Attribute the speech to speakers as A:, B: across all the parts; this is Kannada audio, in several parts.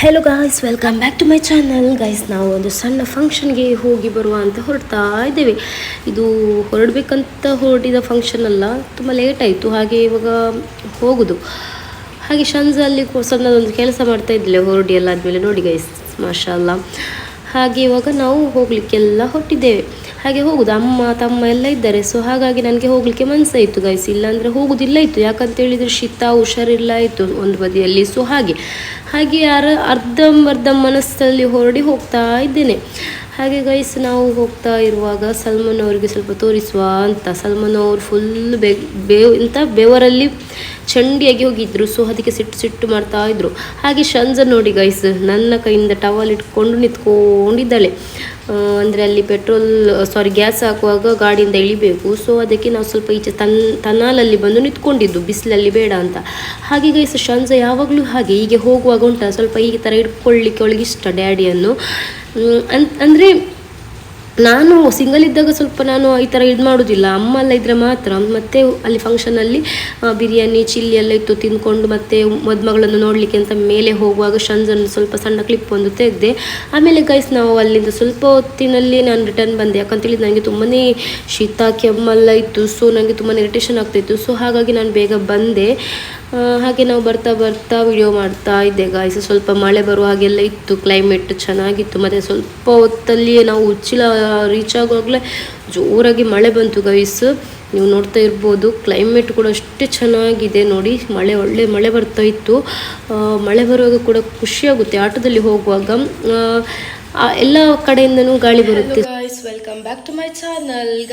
A: Hello guys welcome back to my channel guys ನಾವು ಒಂದು ಸಣ್ಣ ಫಂಕ್ಷನ್ಗೆ ಹೋಗಿ ಬರುವ ಅಂತ ಹೊರಡ್ತಾ ಇದ್ದೇವೆ. ಇದು ಹೊರಡಬೇಕಂತ ಹೊರಟಿದ ಫಂಕ್ಷನ್ ಅಲ್ಲ, ತುಂಬ ಲೇಟ್ ಆಯಿತು, ಹಾಗೆ ಇವಾಗ ಹೋಗೋದು. ಹಾಗೆ ಶಂಜಲ್ಲಿ ಸಣ್ಣದೊಂದು ಕೆಲಸ ಮಾಡ್ತಾ ಇದ್ದಿಲ್ಲ ಹೊರಡಿ ಎಲ್ಲ ಆದಮೇಲೆ ನೋಡಿ ಗೈಸ್ ಮಾಷಾಲ್ಲ ಹಾಗೆ ಇವಾಗ ನಾವು ಹೋಗಲಿಕ್ಕೆಲ್ಲ ಹೊರಟಿದ್ದೇವೆ ಹಾಗೆ ಹೋಗುದು. ಅಮ್ಮ, ತಮ್ಮ ಎಲ್ಲ ಇದ್ದಾರೆ. ಸೊ ಹಾಗಾಗಿ ನನಗೆ ಹೋಗಲಿಕ್ಕೆ ಮನಸ್ಸಾಯಿತು ಗೈಸ್ ಇಲ್ಲಾಂದರೆ ಹೋಗುದಿಲ್ಲ ಇತ್ತು. ಯಾಕಂತ ಹೇಳಿದರೆ ಶೀತ, ಹುಷಾರಿಲ್ಲ ಇತ್ತು ಒಂದು ಬದಿಯಲ್ಲಿ. ಸೊ ಹಾಗೆ. ಹಾಗೆ ಅರ ಅರ್ಧಂಬರ್ಧ ಮನಸ್ಸಲ್ಲಿ ಹೊರಡಿ ಹೋಗ್ತಾ ಇದ್ದೇನೆ. ಹಾಗೆ ಗೈಸ್ ನಾವು ಹೋಗ್ತಾ ಇರುವಾಗ ಸಲ್ಮಾನ್ ಅವರಿಗೆ ಸ್ವಲ್ಪ ತೋರಿಸುವ ಅಂತ. ಸಲ್ಮಾನ್ ಅವರು ಫುಲ್ ಬೆ ಬೇವ್ ಇಂಥ ಬೆವರಲ್ಲಿ ಚಂಡಿಯಾಗಿ ಹೋಗಿದ್ರು ಸೊ ಅದಕ್ಕೆ ಸಿಟ್ಟು ಸಿಟ್ಟು ಮಾಡ್ತಾ ಇದ್ರು. ಹಾಗೆ ಶಂಜ ನೋಡಿ ಗೈಸ್ ನನ್ನ ಕೈಯಿಂದ ಟವಲ್ ಇಟ್ಕೊಂಡು ನಿಂತ್ಕೊಂಡಿದ್ದಾಳೆ. ಅಂದರೆ ಅಲ್ಲಿ ಪೆಟ್ರೋಲ್ ಸಾರಿ ಗ್ಯಾಸ್ ಹಾಕುವಾಗ ಗಾಡಿಯಿಂದ ಇಳಿಬೇಕು. ಸೊ ಅದಕ್ಕೆ ನಾವು ಸ್ವಲ್ಪ ಈಚೆ ತನ್ ತನಾಲಲ್ಲಿ ಬಂದು ನಿಂತ್ಕೊಂಡಿದ್ದು, ಬಿಸಿಲಲ್ಲಿ ಬೇಡ ಅಂತ. ಹಾಗೆ ಗೈಸ್ ಶಂಜ ಯಾವಾಗಲೂ ಹಾಗೆ, ಹೀಗೆ ಹೋಗುವಾಗ ಉಂಟ ಸ್ವಲ್ಪ ಈ ಥರ ಇಟ್ಕೊಳ್ಳಿಕ್ಕೆ ಅವಳಿಗೆ ಇಷ್ಟ ಡ್ಯಾಡಿಯನ್ನು ಅನ್, ಅಂದರೆ ನಾನು ಸಿಂಗಲ್ ಇದ್ದಾಗ ಸ್ವಲ್ಪ ನಾನು ಈ ಥರ ಇದು ಮಾಡೋದಿಲ್ಲ. ಅಮ್ಮ ಎಲ್ಲ ಇದ್ದರೆ ಮಾತ್ರ. ಮತ್ತೆ ಅಲ್ಲಿ ಫಂಕ್ಷನಲ್ಲಿ ಬಿರಿಯಾನಿ ಚಿಲ್ಲಿ ಎಲ್ಲ ಇತ್ತು ತಿಂದ್ಕೊಂಡು ಮತ್ತೆ ಮದುಮಗಳನ್ನು ನೋಡಲಿಕ್ಕೆ ಅಂತ ಮೇಲೆ ಹೋಗುವಾಗ ಶಂಜನ್ ಸ್ವಲ್ಪ ಸಣ್ಣ ಕ್ಲಿಪ್ ಒಂದು ತೆಗೆದೆ, ಆಮೇಲೆ ಗೈಸ್ ನಾವು ಅಲ್ಲಿಂದ ಸ್ವಲ್ಪ ಹೊತ್ತಿನಲ್ಲಿ ನಾನು ರಿಟರ್ನ್ ಬಂದೆ. ಯಾಕಂತೇಳಿ ನನಗೆ ತುಂಬಾ ಶೀತ ಕೆಮ್ಮೆಲ್ಲ ಇತ್ತು. ಸೊ ನನಗೆ ತುಂಬಾ ಇರಿಟೇಷನ್ ಆಗ್ತಾಯಿತ್ತು ಸೊ ಹಾಗಾಗಿ ನಾನು ಬೇಗ ಬಂದೆ. ಹಾಗೆ ನಾವು ಬರ್ತಾ ಬರ್ತಾ ವಿಡಿಯೋ ಮಾಡ್ತಾ ಇದ್ದೆ ಗಾಯ್ಸ್ ಸ್ವಲ್ಪ ಮಳೆ ಬರುವ ಹಾಗೆಲ್ಲ ಇತ್ತು. ಕ್ಲೈಮೇಟ್ ಚೆನ್ನಾಗಿತ್ತು. ಮತ್ತು ಸ್ವಲ್ಪ ಹೊತ್ತಲ್ಲಿಯೇ ನಾವು ಉಚ್ಚಿಲ ರೀಚ್ ಆಗುವಾಗಲೇ ಜೋರಾಗಿ ಮಳೆ ಬಂತು ಗೈಸ್ ನೀವು ನೋಡ್ತಾ ಇರ್ಬೋದು ಕ್ಲೈಮೇಟ್ ಕೂಡ ಅಷ್ಟೇ ಚೆನ್ನಾಗಿದೆ ನೋಡಿ. ಮಳೆ ಒಳ್ಳೆ ಮಳೆ ಬರ್ತಾ ಇತ್ತು. ಮಳೆ ಬರುವಾಗ ಕೂಡ ಖುಷಿಯಾಗುತ್ತೆ ಆಟೋದಲ್ಲಿ ಹೋಗುವಾಗ. ಆ, ಆ, ಎಲ್ಲ ಕಡೆಯಿಂದನೂ ಗಾಳಿ ಬರುತ್ತೆ. Welcome back to my channel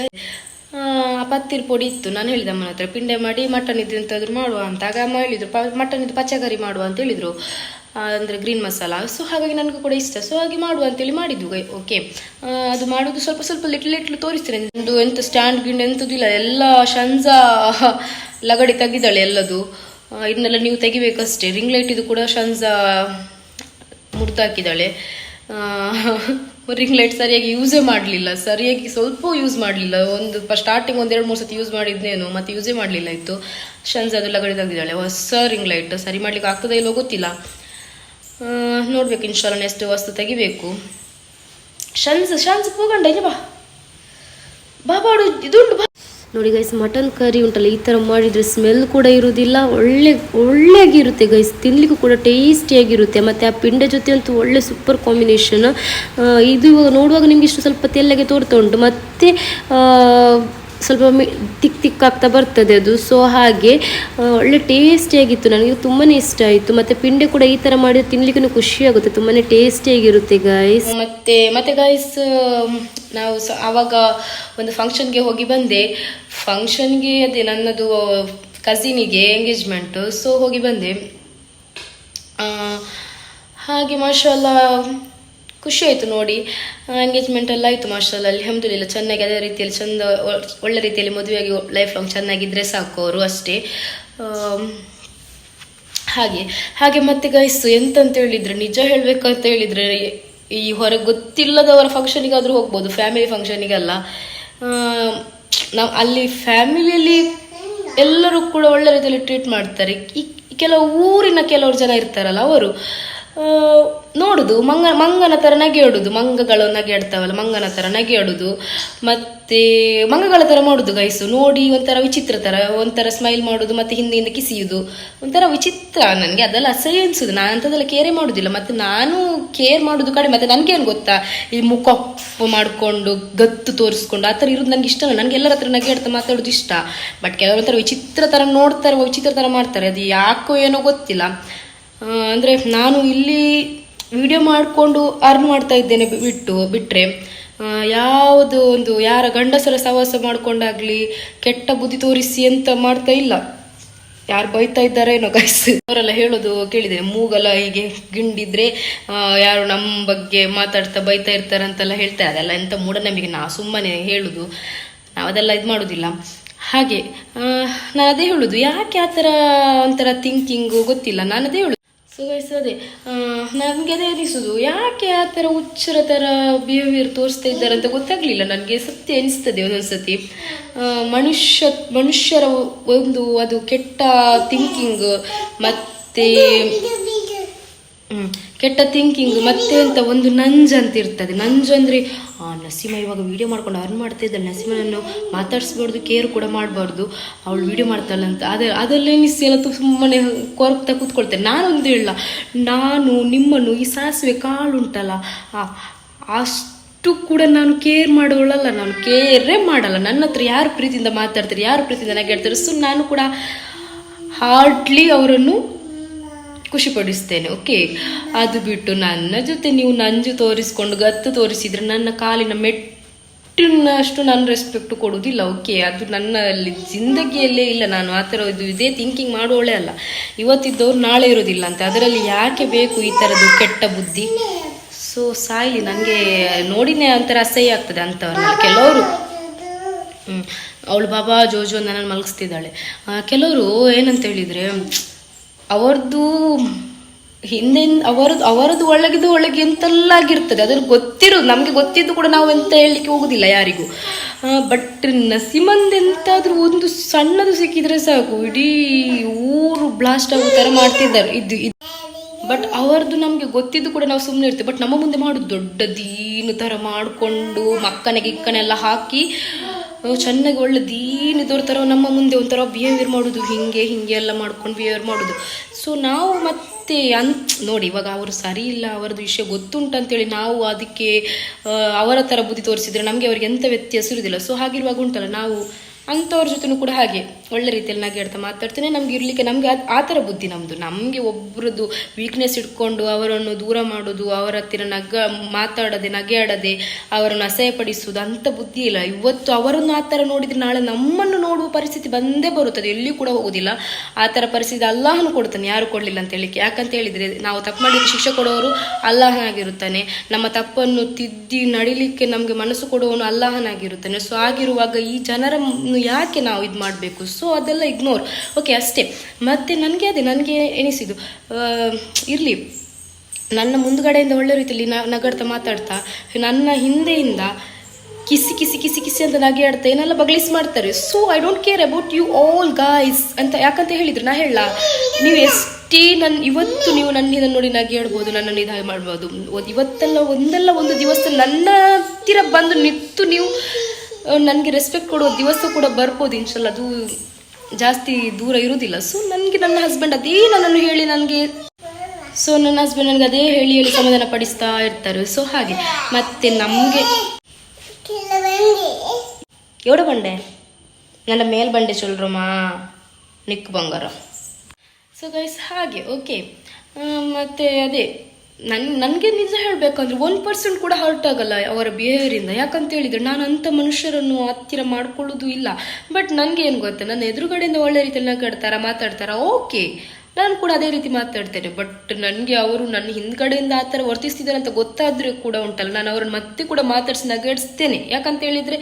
A: ಪತ್ತಿರ ಪೊಡಿ ಇತ್ತು. ನಾನು ಹೇಳಿದೆ ಅಮ್ಮನ ಹತ್ರ ಪಿಂಡೆ ಮಾಡಿ ಮಟನ್ ಇದ್ದು ಎಂತಾದ್ರು ಮಾಡುವ ಅಂತ. ಆಗ ಅಮ್ಮ ಹೇಳಿದ್ರು ಮಟನ್ ಇದ್ದು ಪಚ್ಚಕರಿ ಮಾಡುವ ಅಂತ ಹೇಳಿದ್ರು. ಆ, ಅಂದ್ರೆ ಗ್ರೀನ್ ಮಸಾಲ ಸೊ ಹಾಗಾಗಿ ನನಗೂ ಕೂಡ ಇಷ್ಟ. ಸೊ ಹಾಗೆ ಮಾಡುವ ಅಂತೇಳಿ ಮಾಡಿದ್ವಿ ಓಕೆ ಅದು ಮಾಡೋದು ಸ್ವಲ್ಪ ಸ್ವಲ್ಪ ಲಿಟ್ಲ್ ಲಿಟ್ಲ್ ತೋರಿಸ್ತೇನೆ. ಒಂದು ಎಂತ ಸ್ಟ್ಯಾಂಡ್ ಗಿಂಡ್ ಎಂಥದ್ದಿಲ್ಲ ಎಲ್ಲ ಶಂಜ ಲಗಡಿ ತೆಗಿದಾಳೆ ಎಲ್ಲದು. ಇದನ್ನೆಲ್ಲ ನೀವು ತೆಗಿಬೇಕಷ್ಟೇ. ರಿಂಗ್ ಲೈಟ್ ಇದು ಕೂಡ ಶಂಜ ಮುರಿದಾಕಿದ್ದಾಳೆ ರಿಂಗ್ ಲೈಟ್ ಸರಿಯಾಗಿ ಯೂಸೇ ಮಾಡಲಿಲ್ಲ. ಸರಿಯಾಗಿ ಸ್ವಲ್ಪ ಯೂಸ್ ಮಾಡಲಿಲ್ಲ. ಒಂದು ಸ್ಟಾರ್ಟಿಂಗ್ ಒಂದು ಎರಡು ಮೂರು ಸತಿ ಯೂಸ್ ಮಾಡಿದ್ನೇನು, ಮತ್ತೆ ಯೂಸೇ ಮಾಡಲಿಲ್ಲ ಇತ್ತು. ಶನ್ಸ್ ಅದು ಲಗಡಿ ತೆಗೆದಿದ್ದಾಳೆ ಹೊಸ ರಿಂಗ್ ಲೈಟ್ ಸರಿ ಮಾಡ್ಲಿಕ್ಕೆ ಆಗ್ತದೆ ಇಲ್ಲೋ ಗೊತ್ತಿಲ್ಲ. ನೋಡ್ಬೇಕು ಇನ್ಶಾಲ ನೆಕ್ಸ್ಟ್ ವಸ್ತು ತೆಗಿಬೇಕು. ಶನ್ಸ್ ಶನ್ಸ್ ಹೋಗಂಡ ಇಲ್ಲ ಬಾ. ಬಾ ಬಾಡು ಇದುಂಟು, ಬಾ. ನೋಡಿ ಗೈಸ್ ಮಟನ್ ಕರಿ ಉಂಟಲ್ಲ, ಈ ಥರ ಮಾಡಿದರೆ ಸ್ಮೆಲ್ ಕೂಡ ಇರುವುದಿಲ್ಲ ಒಳ್ಳೆ ಒಳ್ಳೆಯಾಗಿರುತ್ತೆ ಗೈಸ್ ತಿನ್ಲಿಕ್ಕೂ ಕೂಡ ಟೇಸ್ಟಿಯಾಗಿರುತ್ತೆ ಮತ್ತು ಆ ಪಿಂಡ ಜೊತೆ ಅಂತೂ ಒಳ್ಳೆ ಸೂಪರ್ ಕಾಂಬಿನೇಷನ್ ಇದು ಇವಾಗ ನೋಡುವಾಗ ನಿಮ್ಗೆ ಇಷ್ಟು ಸ್ವಲ್ಪ ತೆಲ್ಲಗೆ ತೋರ್ತಾ ಉಂಟು. ಮತ್ತು ಸ್ವಲ್ಪ ಮಿ, ತಿಕ್ ತಿಕ್ ಆಗ್ತಾ ಬರ್ತದೆ ಅದು. ಸೊ ಹಾಗೆ ಒಳ್ಳೆ ಟೇಸ್ಟಿಯಾಗಿತ್ತು ನನಗೆ. ತುಂಬಾ ಇಷ್ಟ ಆಯಿತು. ಮತ್ತು ಪಿಂಡೆ ಕೂಡ ಈ ಥರ ಮಾಡಿದ್ರೆ ತಿನ್ಲಿಕ್ಕೂ ಖುಷಿ ಆಗುತ್ತೆ. ತುಂಬಾ ಟೇಸ್ಟಿಯಾಗಿರುತ್ತೆ ಗಾಯ್ಸ್ ಮತ್ತೆ ಮತ್ತೆ ಗಾಯ್ಸ್ ನಾವು ಸ, ಆವಾಗ ಒಂದು ಫಂಕ್ಷನ್ಗೆ ಹೋಗಿ ಬಂದೆ. ಫಂಕ್ಷನ್ಗೆ ಅದೇ ನನ್ನದು ಕಸಿನಿಗೆ ಎಂಗೇಜ್ಮೆಂಟು ಸೊ ಹೋಗಿ ಬಂದೆ. ಹಾಗೆ ಮಾಷಲ್ಲ ಖುಷಿ ನೋಡಿ. ಎಂಗೇಜ್ಮೆಂಟ್ ಎಲ್ಲ ಆಯಿತು ಮಾಷಲ್ಲ ಅಲ್ಹಮ್ದುಲಿಲ್ಲ, ಚೆನ್ನಾಗಿ ಅದೇ ರೀತಿಯಲ್ಲಿ ಚಂದ ಒಳ್ಳೆ ರೀತಿಯಲ್ಲಿ ಮದುವೆಯಾಗಿ ಲೈಫ್ ಲಾಂಗ್ ಚೆನ್ನಾಗಿದ್ದರೆ ಸಾಕು ಅವರು ಅಷ್ಟೇ. ಹಾಗೆ ಹಾಗೆ ಮತ್ತೆ ಗೈಸು ಎಂತಂತ ಹೇಳಿದ್ರೆ, ನಿಜ ಹೇಳಬೇಕಂತ ಹೇಳಿದ್ರೆ, ಈ ಹೊರಗೆ ಗೊತ್ತಿಲ್ಲದವರ ಫಂಕ್ಷನಿಗಾದರೂ ಹೋಗ್ಬೋದು ಫ್ಯಾಮಿಲಿ ಫಂಕ್ಷನಿಗೆಲ್ಲ ನಾವು ಅಲ್ಲಿ ಫ್ಯಾಮಿಲಿಯಲ್ಲಿ ಎಲ್ಲರೂ ಕೂಡ ಒಳ್ಳೆ ರೀತಿಯಲ್ಲಿ ಟ್ರೀಟ್ ಮಾಡ್ತಾರೆ. ಈ ಕೆಲವು ಊರಿನ ಕೆಲವರು ಜನ ಇರ್ತಾರಲ್ಲ ಅವರು. ನೋಡುದು, ಮಂಗ, ಮಂಗನ ಥರ ನಗೆಯೋಡುದು, ಮಂಗಗಳು ನಗೆಯಾಡ್ತಾವಲ್ಲ ಮಂಗನ ಥರ ನಗೆಯಾಡುದು. ಮತ್ತೆ ಮಂಗಗಳ ಥರ ಮಾಡುದು ಗೈಸು ನೋಡಿ ಒಂಥರ ವಿಚಿತ್ರ ಥರ ಒಂಥರ ಸ್ಮೈಲ್ ಮಾಡುದು, ಮತ್ತೆ ಹಿಂದೆಯಿಂದ ಕಿಸಿಯುದು. ಒಂಥರ ವಿಚಿತ್ರ ನನಗೆ, ಅದೆಲ್ಲ ಅಸಹ್ಯ ಅನ್ಸುದು ನಾನು ಅಂಥದ್ದೆಲ್ಲ ಕೇರೇ ಮಾಡುದಿಲ್ಲ. ಮತ್ತೆ ನಾನು ಕೇರ್ ಮಾಡುದು ಕಡೆ ಮತ್ತೆ ನನಗೇನು ಗೊತ್ತಾ? ಈ ಮುಖಪ್ಪು ಮಾಡಿಕೊಂಡು, ಗತ್ತು ತೋರಿಸ್ಕೊಂಡು, ಆ ಥರ ಇರೋದು ನನಗೆ ಇಷ್ಟ ನನಗೆ ಎಲ್ಲರ ಹತ್ರ ನಗೆಯಾಡ್ತಾ ಮಾತಾಡೋದು ಇಷ್ಟ. ಬಟ್ ಕೆಲವೊಂಥರ ವಿಚಿತ್ರ ಥರ ನೋಡ್ತಾರೆ, ವಿಚಿತ್ರ ಥರ ಮಾಡ್ತಾರೆ. ಅದು ಯಾಕೋ ಏನೋ ಗೊತ್ತಿಲ್ಲ. ಅಂದ್ರೆ ನಾನು ಇಲ್ಲಿ ವಿಡಿಯೋ ಮಾಡಿಕೊಂಡು ಅರ್ನ್ ಮಾಡ್ತಾ ಇದ್ದೇನೆ ಬಿಟ್ಟು ಬಿಟ್ಟರೆ ಯಾವುದು ಒಂದು, ಯಾರ ಗಂಡಸರ ಸವಾಸ ಮಾಡ್ಕೊಂಡಾಗ್ಲಿ ಕೆಟ್ಟ ಬುದ್ಧಿ ತೋರಿಸಿ ಅಂತ ಮಾಡ್ತಾ ಇಲ್ಲ. ಯಾರು ಬೈತಾ ಇದ್ದಾರೆ ಏನೋ ಗೈಸ್ ಅವರೆಲ್ಲ ಹೇಳೋದು ಕೇಳಿದೆ, ಮೂಗಲ ಹೀಗೆ ಗಿಂಡಿದ್ರೆ ಯಾರು ನಮ್ಮ ಬಗ್ಗೆ ಮಾತಾಡ್ತಾ ಬೈತಾ ಇರ್ತಾರೆ ಅಂತೆಲ್ಲ ಹೇಳ್ತಾರೆ ಅದೆಲ್ಲ ಎಂಥ ಮೂಢನಂಬಿಕೆ ನಾ ಸುಮ್ಮನೆ ಹೇಳುದು. ನಾವು ಅದೆಲ್ಲ ಇದು ಮಾಡೋದಿಲ್ಲ. ಹಾಗೆ ನಾನು ಅದೇ ಹೇಳುದು. ಯಾಕೆ ಆ ಥರ, ಒಂಥರ ಥಿಂಕಿಂಗು ಗೊತ್ತಿಲ್ಲ. ನಾನು ಅದೇ ಹೇಳುದು. ಸೊ ಗೈಸ್ ಅದೇ ನನಗೆ ಅದೇ ಅನಿಸೋದು. ಯಾಕೆ ಆ ಥರ ಹುಚ್ಚರ ಥರ ಬಿಹೇವಿಯರ್ ತೋರಿಸ್ತಾ ಇದ್ದಾರೆ ಅಂತ ಗೊತ್ತಾಗ್ಲಿಲ್ಲ ನನಗೆ. ಸತ್ಯ ಅನಿಸ್ತದೆ ಒಂದೊಂದ್ಸತಿ. ಮನುಷ್ಯ, ಮನುಷ್ಯರ ಒಂದು, ಅದು ಕೆಟ್ಟ ಥಿಂಕಿಂಗ್ ಮತ್ತೆ. ಕೆಟ್ಟ ಥಿಂಕಿಂಗ್ ಮತ್ತೆ ಅಂತ ಒಂದು ನಂಜು ಅಂತ ಇರ್ತದೆ. ನಂಜು ಅಂದರೆ ನಸೀಮ ಇವಾಗ ವೀಡಿಯೋ ಮಾಡ್ಕೊಂಡು ಅರ್ನ್ ಮಾಡ್ತಾ ಇದ್ದಾಳೆ. ನಸೀಮನನ್ನು ಮಾತಾಡಿಸ್ಬಾರ್ದು ಕೇರ್ ಕೂಡ ಮಾಡಬಾರ್ದು. ಅವಳು ವಿಡಿಯೋ ಮಾಡ್ತಾಳಂತ ಅದೇ ಅದರಲ್ಲೇ ಎಲ್ಲ ಸುಮ್ಮನೆ ಕೊರಗ್ತಾ ಕೂತ್ಕೊಳ್ತೇನೆ. ನಾನೊಂದು ಹೇಳ ನಾನು ನಿಮ್ಮನ್ನು ಈ ಸಾಸಿವೆ ಕಾಳುಂಟಲ್ಲ ಅಷ್ಟು ಕೂಡ ನಾನು ಕೇರ್ ಮಾಡೋಳಲ್ಲ. ನಾನು ಕೇರೇ ಮಾಡಲ್ಲ. ನನ್ನ ಹತ್ರ ಯಾರು ಪ್ರೀತಿಯಿಂದ ಮಾತಾಡ್ತಾರೆ, ಯಾರು ಪ್ರೀತಿಯಿಂದ ನಗಾಡ್ತಾರೆ ಸೊ ನಾನು ಕೂಡ ಹಾರ್ಡ್ಲಿ ಅವರನ್ನು ಖುಷಿಪಡಿಸ್ತೇನೆ. ಓಕೆ ಅದು ಬಿಟ್ಟು ನನ್ನ ಜೊತೆ ನೀವು ನಂಜು ತೋರಿಸ್ಕೊಂಡು ಗತ್ತು ತೋರಿಸಿದ್ರೆ ನನ್ನ ಕಾಲಿನ ಮೆಟ್ಟಿನಷ್ಟು ನಾನು ರೆಸ್ಪೆಕ್ಟ್ ಕೊಡೋದಿಲ್ಲ ಓಕೆ ಅದು ನನ್ನಲ್ಲಿ ಜಿಂದಗಿಯಲ್ಲೇ ಇಲ್ಲ. ನಾನು ಆ ಥರ ಇದು ಇದೇ ಥಿಂಕಿಂಗ್ ಮಾಡೋಳೆ ಅಲ್ಲ. ಇವತ್ತಿದ್ದವ್ರು ನಾಳೆ ಇರೋದಿಲ್ಲ ಅಂತ. ಅದರಲ್ಲಿ ಯಾಕೆ ಬೇಕು ಈ ಥರದ್ದು ಕೆಟ್ಟ ಬುದ್ಧಿ? ಸೊ ಸಾಯಿಲಿ ನನಗೆ ನೋಡಿನೇ ಒಂಥರ ಅಸಹ್ಯ ಆಗ್ತದೆ ಅಂಥವ್ರನ್ನ ಕೆಲವರು ಅವಳು ಬಾಬಾ ಜೋಜೋ ನನ್ನನ್ನು ಮಲಗಿಸ್ತಿದ್ದಾಳೆ. ಕೆಲವರು ಏನಂತ ಹೇಳಿದರೆ ಅವರದ್ದು ಹಿಂದೆ ಅವರದ್ದು ಅವರದ್ದು ಒಳಗಿದು ಒಳಗೆ ಎಂತೆಲ್ಲ ಆಗಿರ್ತದೆ ಅದ್ರ ಗೊತ್ತಿರೋದು, ನಮಗೆ ಗೊತ್ತಿದ್ದು ಕೂಡ ನಾವು ಎಂತ ಹೇಳಲಿಕ್ಕೆ ಹೋಗುದಿಲ್ಲ ಯಾರಿಗೂ. ಬಟ್ ನಸಿಮಂದೆಂತಾದ್ರೂ ಒಂದು ಸಣ್ಣದು ಸಿಕ್ಕಿದ್ರೆ ಸಾಕು. ಇಡೀ ಊರು ಬ್ಲಾಸ್ಟ್ ಆಗೋ ಥರ ಮಾಡ್ತಿದ್ದಾರೆ. ಇದು ಇದು. ಬಟ್ ಅವರದ್ದು ನಮಗೆ ಗೊತ್ತಿದ್ದು ಕೂಡ ನಾವು ಸುಮ್ಮನೆ ಇರ್ತೀವಿ. ಬಟ್ ನಮ್ಮ ಮುಂದೆ ಮಾಡೋದು ದೊಡ್ಡ ದೀನು ಥರ ಮಾಡಿಕೊಂಡು ಮಕ್ಕನೆ ಗಿಕ್ಕನೆಲ್ಲ ಹಾಕಿ ಚೆನ್ನಾಗಿ ಒಳ್ಳೆ ದೀನಿದವ್ರ ಥರ ನಮ್ಮ ಮುಂದೆ ಒಂಥರ ಬಿಹೇವಿಯರ್ ಮಾಡೋದು, ಹಿಂಗೆ ಹಿಂಗೆ ಎಲ್ಲ ಮಾಡ್ಕೊಂಡು ಬಿಹೇವಿಯರ್ ಮಾಡೋದು. ಸೊ ನಾವು ಮತ್ತೆ ಅನ್, ನೋಡಿ, ಇವಾಗ ಅವರು ಸರಿ ಇಲ್ಲ, ಅವರದ್ದು ವಿಷಯ ಗೊತ್ತುಂಟು ಅಂತೇಳಿ ನಾವು ಅದಕ್ಕೆ ಅವರ ಥರ ಬುದ್ಧಿ ತೋರಿಸಿದರೆ ನಮಗೆ ಅವರಿಗೆ ಎಂಥ ವ್ಯತ್ಯಾಸ ಇರುವುದಿಲ್ಲ. ಸೊ ಹಾಗಿರುವಾಗ ಉಂಟಲ್ಲ, ನಾವು ಅಂಥವ್ರ ಜೊತೆನೂ ಕೂಡ ಹಾಗೆ. ಒಳ್ಳೆ ರೀತಿಯಲ್ಲಿ ನಗಾಡ್ತಾ ಮಾತಾಡ್ತೇನೆ. ನಮ್ಗೆ ಇರಲಿಕ್ಕೆ ನಮಗೆ ಆ ಥರ ಬುದ್ಧಿ ನಮ್ಮದು ನಮಗೆ ಒಬ್ಬರದ್ದು ವೀಕ್ನೆಸ್ ಇಟ್ಕೊಂಡು ಅವರನ್ನು ದೂರ ಮಾಡೋದು, ಅವರ ಹತ್ತಿರ ನಗ ಮಾತಾಡದೆ, ನಗೆಯಾಡದೆ, ಅವರನ್ನು ಅಸಹ್ಯಪಡಿಸುವುದು ಅಂತ ಬುದ್ಧಿ ಇಲ್ಲ. ಇವತ್ತು ಅವರನ್ನು ಆ ಥರ ನೋಡಿದರೆ ನಾಳೆ ನಮ್ಮನ್ನು ನೋಡುವ ಪರಿಸ್ಥಿತಿ ಬಂದೇ ಬರುತ್ತದೆ. ಎಲ್ಲಿಯೂ ಕೂಡ ಹೋಗೋದಿಲ್ಲ ಆ ಥರ ಪರಿಸ್ಥಿತಿ ಅಲ್ಲಾಹನು ಕೊಡ್ತಾನೆ. ಯಾರು ಕೊಡಲಿಲ್ಲ ಅಂತ ಹೇಳಿಕ್ಕೆ ಯಾಕಂತ ಹೇಳಿದರೆ ನಾವು ತಪ್ಪು ಮಾಡಿದ್ರೆ ಶಿಕ್ಷೆ ಕೊಡೋರು ಅಲ್ಲಾಹನಾಗಿರುತ್ತಾನೆ. ನಮ್ಮ ತಪ್ಪನ್ನು ತಿದ್ದಿ ನಡಿಲಿಕ್ಕೆ ನಮಗೆ ಮನಸ್ಸು ಕೊಡುವವನು ಅಲ್ಲಾಹನಾಗಿರುತ್ತಾನೆ. ಸೊ ಆಗಿರುವಾಗ ಈ ಜನರನ್ನು ಯಾಕೆ ನಾವು ಇದು ಮಾಡಬೇಕು ಸೊ ಅದೆಲ್ಲ ಇಗ್ನೋರ್ ಓಕೆ ಅಷ್ಟೇ. ಮತ್ತು ನನಗೆ ಅದೇ, ನನಗೆ ಎನಿಸಿದ್ದು ಇರಲಿ. ನನ್ನ ಮುಂದುಗಡೆಯಿಂದ ಒಳ್ಳೆ ರೀತಿಯಲ್ಲಿ ನಗಾಡ್ತಾ ಮಾತಾಡ್ತಾ, ನನ್ನ ಹಿಂದೆಯಿಂದ ಕಿಸಿ ಕಿಸಿ ಕಿಸಿ ಕಿಸಿ ಅಂತ ನಗೆಯಾಡ್ತಾ ಏನೆಲ್ಲ ಬಗ್ಲಿಸ್ ಮಾಡ್ತಾರೆ. So I don't care about you all guys ಅಂತ ಯಾಕಂತ ಹೇಳಿದ್ರು? ನಾ ಹೇಳ, ನೀವು ಎಷ್ಟೇ ನನ್ನ ಇವತ್ತು ನೀವು ನನ್ನಿಂದ ನೋಡಿ ನಗೆಯಾಡ್ಬೋದು, ನನ್ನನ್ನು ಇದಾಗಿ ಮಾಡ್ಬೋದು. ಇವತ್ತೆಲ್ಲ ಒಂದಲ್ಲ ಒಂದು ದಿವಸ ನನ್ನ ಹತ್ತಿರ ಬಂದು ನಿಂತು ನೀವು ನನಗೆ ರೆಸ್ಪೆಕ್ಟ್ ಕೊಡೋ ದಿವಸ ಕೂಡ ಬರ್ಬೋದು ಇನ್ಶಲ್ಲ ಅದು ಜಾಸ್ತಿ ದೂರ ಇರುವುದಿಲ್ಲ. ಸೊ ನನಗೆ ನನ್ನ ಹಸ್ಬೆಂಡ್ ಅದೇ ನನ್ನನ್ನು ಹೇಳಿ ನನಗೆ ಸೊ ನನ್ನ ಹಸ್ಬೆಂಡ್ ನನಗೆ ಅದೇ ಹೇಳಿ ಹೇಳಿ ಸಮಾಧಾನ ಪಡಿಸ್ತಾ ಇರ್ತಾರೆ. ಸೊ ಹಾಗೆ. ಮತ್ತೆ ನಮಗೆ ಎವಡ ಬಂಡೆ? ನನ್ನ ಮೇಲ್ ಬಂಡೆ ಚೊಲ್ರಮ್ಮ. ನಿಕ್ ಬಂಗಾರ. ಸೊ ಗೈಸ್ ಹಾಗೆ ಓಕೆ ಮತ್ತು ಅದೇ. ನನ್, ನನಗೆ ನಿಜ ಹೇಳಬೇಕಂದ್ರೆ ಒನ್ ಪರ್ಸೆಂಟ್ ಕೂಡ ಹರ್ಟ್ ಆಗಲ್ಲ ಅವರ ಬಿಹೇವಿಯರಿಂದ ಯಾಕಂತ ಹೇಳಿದ್ರೆ ನಾನು ಅಂಥ ಮನುಷ್ಯರನ್ನು ಹತ್ತಿರ ಮಾಡ್ಕೊಳ್ಳೋದು ಇಲ್ಲ. ಬಟ್ ನನಗೆ ಏನು ಗೊತ್ತಾ? ನನ್ನ ಎದುರುಗಡೆಯಿಂದ ಒಳ್ಳೆ ರೀತಿಯಲ್ಲಿ ನಗಾಡ್ತಾರ, ಮಾತಾಡ್ತಾರ ಓಕೆ ನಾನು ಕೂಡ ಅದೇ ರೀತಿ ಮಾತಾಡ್ತೇನೆ ಬಟ್ ನನಗೆ ಅವರು ನನ್ನ ಹಿಂದ್ಗಡೆಯಿಂದ ಆ ಥರ ವರ್ತಿಸ್ತಿದ್ದಾರೆ ಅಂತ ಗೊತ್ತಾದರೆ ಕೂಡ ಉಂಟಲ್ಲ, ನಾನು ಅವ್ರನ್ನ ಮತ್ತೆ ಕೂಡ ಮಾತಾಡಿಸಿ ನಗಾಡಿಸ್ತೇನೆ. ಯಾಕಂತ ಹೇಳಿದರೆ,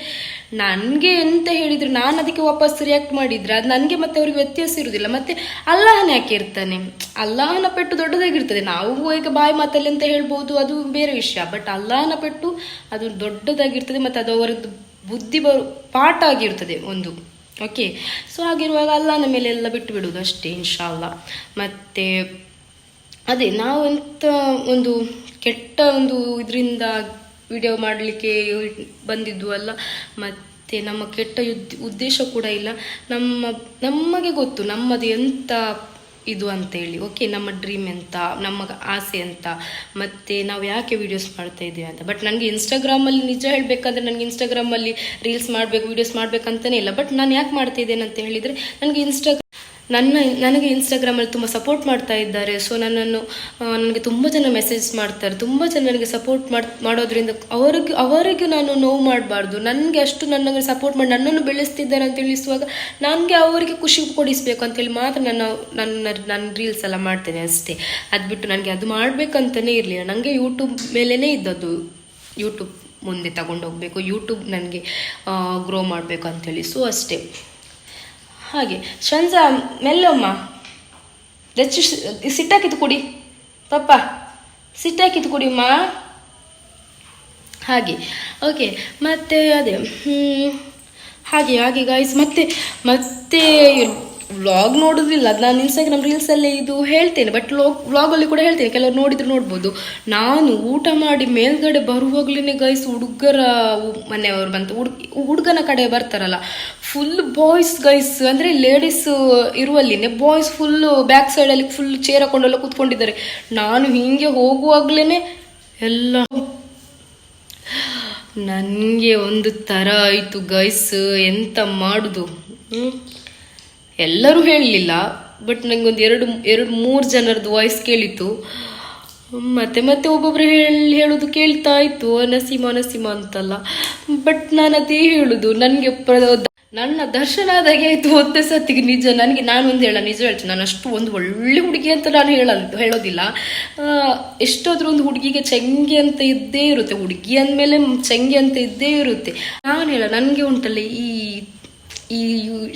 A: ನನಗೆ ಎಂತ ಹೇಳಿದ್ರು ನಾನು ಅದಕ್ಕೆ ವಾಪಸ್ ರಿಯಾಕ್ಟ್ ಮಾಡಿದ್ರೆ ಅದು ನನಗೆ ಮತ್ತೆ ಅವ್ರಿಗೆ ವ್ಯತ್ಯಾಸ ಇರುವುದಿಲ್ಲ ಮತ್ತೆ ಅಲ್ಲಾಹನ ಯಾಕೆ ಇರ್ತಾನೆ? ಅಲ್ಲಾಹನ ಪೆಟ್ಟು ದೊಡ್ಡದಾಗಿರ್ತದೆ. ನಾವು ಈಗ ಬಾಯಿ ಮಾತಲ್ಲಿ ಅಂತ ಹೇಳ್ಬೋದು, ಅದು ಬೇರೆ ವಿಷಯ. ಬಟ್ ಅಲ್ಲಾಹನ ಪೆಟ್ಟು ಅದು ದೊಡ್ಡದಾಗಿರ್ತದೆ ಮತ್ತು ಅದು ಅವರದ್ದು ಬುದ್ಧಿ ಬರು ಪಾಠ ಆಗಿರ್ತದೆ ಒಂದು. ಓಕೆ ಸೊ ಹಾಗಿರುವಾಗ ಅಲ್ಲಾನ ಮೇಲೆ ಎಲ್ಲ ಬಿಟ್ಟು ಬಿಡುವುದು ಅಷ್ಟೇ ಇನ್ಶಾಲ್ಲ ಮತ್ತು, ಅದೇ ನಾವು ಎಂತ ಒಂದು ಕೆಟ್ಟ ಒಂದು ಇದರಿಂದ ವಿಡಿಯೋ ಮಾಡಲಿಕ್ಕೆ ಬಂದಿದ್ದು ಅಲ್ಲ, ಮತ್ತು ನಮ್ಮ ಕೆಟ್ಟ ಉದ್ದೇಶ ಕೂಡ ಇಲ್ಲ. ನಮ್ಮ, ನಮಗೆ ಗೊತ್ತು ನಮ್ಮದು ಎಂಥ ಇದು ಅಂತೇಳಿ. ಓಕೆ ನಮ್ಮ ಡ್ರೀಮ್ ಎಂತ, ನಮ್ಮ ಆಸೆ ಅಂತ ಮತ್ತು ನಾವು ಯಾಕೆ ವೀಡಿಯೋಸ್ ಮಾಡ್ತಾ ಇದ್ದೀವಿ ಅಂತ. ಬಟ್ ನನಗೆ ಇನ್ಸ್ಟಾಗ್ರಾಮಲ್ಲಿ ನಿಜ ಹೇಳಬೇಕಂದ್ರೆ ನನಗೆ ಇನ್ಸ್ಟಾಗ್ರಾಮಲ್ಲಿ ರೀಲ್ಸ್ ಮಾಡಬೇಕು ವೀಡಿಯೋಸ್ ಮಾಡಬೇಕಂತಲೇ ಇಲ್ಲ. ಬಟ್ ನಾನು ಯಾಕೆ ಮಾಡ್ತಾ ಇದ್ದೇನೆ ಅಂತ ಹೇಳಿದರೆ, ನನಗೆ ಇನ್ಸ್ಟಾಗ್ರಾಮ್ ನನ್ನ, ನನಗೆ ಇನ್ಸ್ಟಾಗ್ರಾಮಲ್ಲಿ ತುಂಬ ಸಪೋರ್ಟ್ ಮಾಡ್ತಾ ಇದ್ದಾರೆ. ಸೊ ನನ್ನನ್ನು ನನಗೆ ತುಂಬ ಜನ ಮೆಸೇಜ್ ಮಾಡ್ತಾರೆ. ತುಂಬ ಜನ ನನಗೆ ಸಪೋರ್ಟ್ ಮಾಡಿ, ಮಾಡೋದ್ರಿಂದ ಅವರಿಗೆ ಅವರಿಗೆ ನಾನು ನೋವು ಮಾಡಬಾರ್ದು. ನನಗೆ ಅಷ್ಟು ನನಗೆ ಸಪೋರ್ಟ್ ಮಾಡಿ ನನ್ನನ್ನು ಬೆಳೆಸ್ತಿದ್ದಾರೆ ಅಂತ ತಿಳಿಸುವಾಗ ನನಗೆ ಅವರಿಗೆ ಖುಷಿ ಕೊಡಿಸ್ಬೇಕು ಅಂತೇಳಿ ಮಾತ್ರ ನಾನು ನನ್ನ ನನ್ನ ರೀಲ್ಸ್ ಎಲ್ಲ ಮಾಡ್ತೇನೆ ಅಷ್ಟೇ. ಅದು ಬಿಟ್ಟು ನನಗೆ ಅದು ಮಾಡಬೇಕಂತಲೇ ಇರಲಿಲ್ಲ. ನನಗೆ ಯೂಟ್ಯೂಬ್ ಮೇಲೇ ಇದ್ದದ್ದು. ಯೂಟ್ಯೂಬ್ ಮುಂದೆ ತಗೊಂಡು ಹೋಗಬೇಕು. ಯೂಟ್ಯೂಬ್ ನನಗೆ ಗ್ರೋ ಮಾಡಬೇಕು ಅಂತೇಳಿ ಸೊ ಅಷ್ಟೇ. ಹಾಗೆ. ಶಂಜ ಮೆಲ್ಲಮ್ಮ ದಚ್ಚು ಸಿಟ್ಟಾಕಿತ್ತು ಕುಡಿ. ಪಪ್ಪ ಸಿಟ್ಟಾಕಿತ್ತು ಕುಡಿಯಮ್ಮ ಹಾಗೆ. ಓಕೆ ಮತ್ತೆ ಅದೇ ಹಾಗೆ ಹಾಗೆ ಗಾಯ್ಸ್ ಮತ್ತೆ ಮತ್ತೆ ವ್ಲಾಗ್ ನೋಡೋದಿಲ್ಲ. ಅದು ನಾನು ಇನ್ಸ್ಟಾಗ್ರಾಮ್ ರೀಲ್ಸಲ್ಲೇ ಇದು ಹೇಳ್ತೇನೆ. ಬಟ್ ವ್ಲಾಗ್ ವ್ಲಾಗಲ್ಲಿ ಕೂಡ ಹೇಳ್ತೇನೆ. ಕೆಲವರು ನೋಡಿದ್ರು ನೋಡ್ಬೋದು. ನಾನು ಊಟ ಮಾಡಿ ಮೇಲ್ಗಡೆ ಬರುವಾಗಲೇ ಗೈಸ್ ಹುಡುಗರ ಮನೆಯವರು ಬಂತು. ಹುಡುಗ ಹುಡುಗನ ಕಡೆ ಬರ್ತಾರಲ್ಲ. ಫುಲ್ ಬಾಯ್ಸ್ ಗೈಸ್ ಅಂದರೆ ಲೇಡೀಸ್ ಇರುವಲ್ಲಿನೇ ಬಾಯ್ಸ್ ಫುಲ್ ಬ್ಯಾಕ್ ಸೈಡಲ್ಲಿ ಫುಲ್ ಚೇರ್ ಹಾಕೊಂಡೆಲ್ಲ ಕೂತ್ಕೊಂಡಿದ್ದಾರೆ. ನಾನು ಹಿಂಗೆ ಹೋಗುವಾಗ್ಲೇ ಎಲ್ಲ ನನಗೆ ಒಂದು ಥರ ಆಯಿತು ಗೈಸ್ ಎಂತ ಮಾಡುದು? ಹ್ಮ್? ಎಲ್ಲರೂ ಹೇಳಲಿಲ್ಲ ಬಟ್ ನನಗೊಂದು ಎರಡು ಎರಡು ಮೂರು ಜನರದ್ದು ವಾಯ್ಸ್ ಕೇಳಿತು ಮತ್ತೆ ಮತ್ತೆ ಒಬ್ಬೊಬ್ಬರು ಹೇಳಿ, ಹೇಳೋದು ಕೇಳ್ತಾ ಇತ್ತು, ನಸೀಮ ನಸೀಮ ಅಂತಲ್ಲ. ಬಟ್ ನಾನು ಅದೇ ಹೇಳುದು, ನನಗೆ ನನ್ನ ದರ್ಶನ ಆದಾಗೆ ಆಯ್ತು. ಒಂದೇ ಸತ್ತಿಗೆ ನಿಜ, ನನಗೆ ನಾನು ಒಂದು ಹೇಳ, ನಿಜ ಹೇಳ್ತೀನಿ. ನಾನು ಅಷ್ಟು ಒಂದು ಒಳ್ಳೆ ಹುಡುಗಿ ಅಂತ ನಾನು ಹೇಳ ಹೇಳೋದಿಲ್ಲ. ಎಷ್ಟಾದ್ರೂ ಒಂದು ಹುಡುಗಿಗೆ ಚೆಂಗೆ ಅಂತ ಇದ್ದೇ ಇರುತ್ತೆ. ಹುಡುಗಿ ಅಂದಮೇಲೆ ಚೆಂಗೆ ಅಂತ ಇದ್ದೇ ಇರುತ್ತೆ. ನಾನು ಹೇಳ, ನನಗೆ ಉಂಟಲ್ಲ ಈ ಈ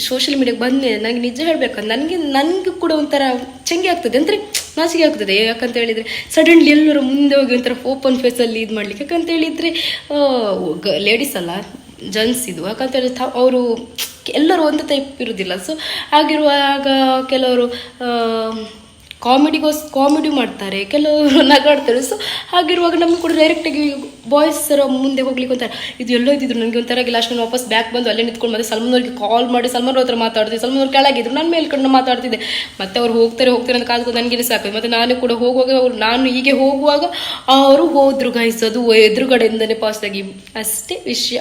A: ಸೋಷಿಯಲ್ ಮೀಡಿಯಾಗೆ ಬಂದೆ ನನಗೆ ನಿಜ ಹೇಳಬೇಕು ನನಗೆ, ನನಗೂ ಕೂಡ ಒಂಥರ ಚೆಂಗೆ ಆಗ್ತದೆ. ಅಂದರೆ ನಾಸಿಗೆ ಆಗ್ತದೆ. ಯಾಕಂತ ಹೇಳಿದರೆ ಸಡನ್ಲಿ ಎಲ್ಲರೂ ಮುಂದೆ ಹೋಗಿ ಒಂಥರ ಓಪನ್ ಫೇಸಲ್ಲಿ ಇದು ಮಾಡಲಿಕ್ಕೆ. ಯಾಕಂತ ಹೇಳಿದರೆ ಲೇಡೀಸ್ ಅಲ್ಲ ಜನ್ಸ್ ಇದು. ಯಾಕಂತ ಹೇಳಿದ್ರೆ ಅವರು ಎಲ್ಲರೂ ಒಂದು ಟೈಪ್ ಇರೋದಿಲ್ಲ. ಸೊ ಆಗಿರುವಾಗ ಕೆಲವರು ಕಾಮಿಡಿಗೋಸ್ ಕಾಮಿಡಿ ಮಾಡ್ತಾರೆ. ಕೆಲವರು ನಗಾಡ್ತಾರೆ. ಸೊ ಹಾಗಿರುವಾಗ ನಮ್ಗೆ ಕೂಡ ಡೈರೆಕ್ಟಾಗಿ ಬಾಯ್ಸ್ ಸರ್ ಮುಂದೆ ಹೋಗ್ಲಿಕ್ಕೆ ಒಂಥರ, ಇದು ಎಲ್ಲೋ ಇದ್ದಿದ್ರು ನನಗೆ ಒಂಥರ ಲಾಸ್ಟ್ ನಾನು ವಾಪಸ್ ಬ್ಯಾಕ್ ಬಂದು ಅಲ್ಲೇ ನಿಂತ್ಕೊಂಡು ಮತ್ತೆ ಸಲ್ಮಾನ್ ಅವ್ರಿಗೆ ಕಾಲ್ ಮಾಡಿ ಸಲ್ಮಾನ್ ಅವ್ರ ಹತ್ರ ಮಾತಾಡ್ತಿದ್ದೆ. ಸಲ್ಮಾನ್ ಅವ್ರು ಕೆಳಗಿದ್ರು. ನಾನು ಮೇಲ್ಕೊಂಡು ಮಾತಾಡ್ತಿದ್ದೆ. ಮತ್ತೆ ಅವ್ರು ಹೋಗ್ತಾರೆ ಹೋಗ್ತಾರೆ ಅಂತ ಕಾದ್ಕೊಂಡು ನನಗೆ ಸಾಕು ಮತ್ತೆ ನಾನು ಕೂಡ ಹೋಗುವಾಗ ಅವ್ರು, ನಾನು ಹೀಗೆ ಹೋಗುವಾಗ ಅವರು ಹೋದ್ರು ಗಾಯಿಸೋದು ಅದು ಎದುರುಗಡೆಯಿಂದನೇ ಪಾಸ್ ಆಗಿ, ಅಷ್ಟೇ ವಿಷಯ.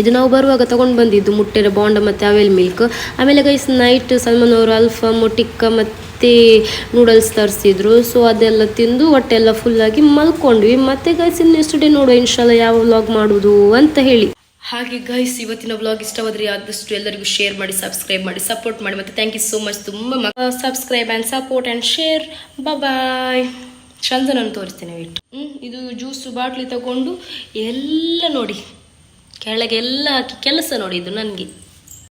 A: ಇದು ನಾವು ಬರುವಾಗ ತಗೊಂಡು ಬಂದಿದ್ದು ಮುಟ್ಟೆರ ಬಾಂಡ ಮತ್ತು ಅವೆಲ್ ಮಿಲ್ಕ್ ಆಮೇಲೆ ಗೈಸ್ ನೈಟ್ ಸಲ್ಮಾನ್ ಅವರು ಅಲ್ಫಾಮ್ ಟಿಕ್ಕ ಮತ್ತು ನೂಡಲ್ಸ್ ತರಿಸಿದ್ರು. ಸೊ ಅದೆಲ್ಲ ತಿಂದು ಹೊಟ್ಟೆಲ್ಲ ಫುಲ್ಲಾಗಿ ಮಲ್ಕೊಂಡ್ವಿ. ಮತ್ತೆ ಗೈಸ್ ನೆಕ್ಸ್ಟ್ ಡೇ ನೋಡುವ, ಇನ್ಶಾಲ್ಲ ಯಾವ ವ್ಲಾಗ್ ಮಾಡೋದು ಅಂತ ಹೇಳಿ. ಹಾಗೆ ಗೈಸ್ ಇವತ್ತಿನ ವ್ಲಾಗ್ ಇಷ್ಟವಾದರೆ ಆದಷ್ಟು ಎಲ್ಲರಿಗೂ ಶೇರ್ ಮಾಡಿ ಸಬ್ಸ್ಕ್ರೈಬ್ ಮಾಡಿ ಸಪೋರ್ಟ್ ಮಾಡಿ. ಮತ್ತೆ ಥ್ಯಾಂಕ್ ಯು ಸೋ ಮಚ್ ತುಂಬ subscribe and support and share bye ಚಂದನನ್ನು ತೋರಿಸ್ತೇನೆ ಇಟ್ಟು ಹ್ಞೂ ಇದು ಜ್ಯೂಸು ಬಾಟ್ಲಿ ತಗೊಂಡು ಎಲ್ಲ ನೋಡಿ. ಕೆಳಗೆ ಎಲ್ಲ ಹಾಕಿ ಕೆಲಸ ನೋಡಿದ್ದು ನನಗೆ.